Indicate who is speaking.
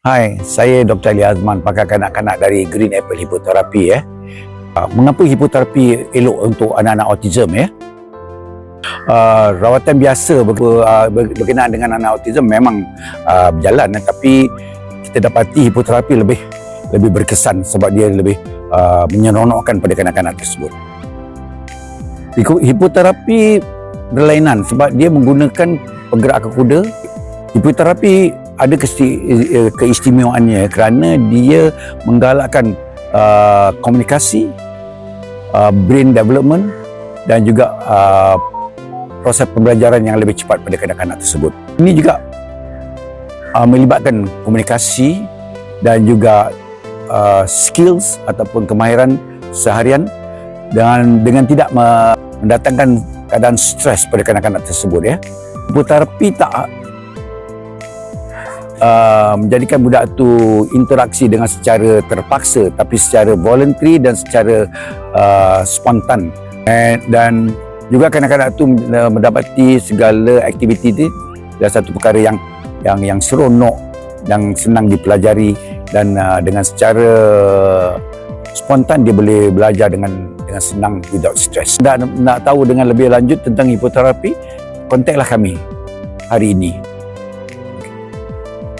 Speaker 1: Hai, saya Dr. Ali Azman, pakar kanak-kanak dari Green Apple Hipoterapi ya. Uh, mengapa hipoterapi elok untuk anak-anak autism ya? Uh, rawatan biasa ber, uh, ber- berkenaan dengan anak autism memang uh, berjalan eh, tapi kita dapati hipoterapi lebih lebih berkesan sebab dia lebih uh, menyeronokkan pada kanak-kanak tersebut. Hipo- Hipoterapi berlainan sebab dia menggunakan pergerakan kuda. Hipoterapi ada eh, keistimewaannya kerana dia menggalakkan uh, komunikasi, uh, brain development dan juga uh, proses pembelajaran yang lebih cepat pada kanak-kanak tersebut. Ini juga uh, melibatkan komunikasi dan juga uh, skills ataupun kemahiran seharian dengan dengan tidak me- mendatangkan keadaan stres pada kanak-kanak tersebut ya. Hipoterapi tak uh, menjadikan budak tu interaksi dengan secara terpaksa tapi secara voluntary dan secara uh, spontan And, dan juga kanak-kanak tu uh, mendapati segala aktiviti itu adalah satu perkara yang yang yang seronok yang senang dipelajari dan uh, dengan secara spontan dia boleh belajar dengan dengan senang without stress. Nak, nak tahu dengan lebih lanjut tentang hipoterapi, kontaklah kami hari ini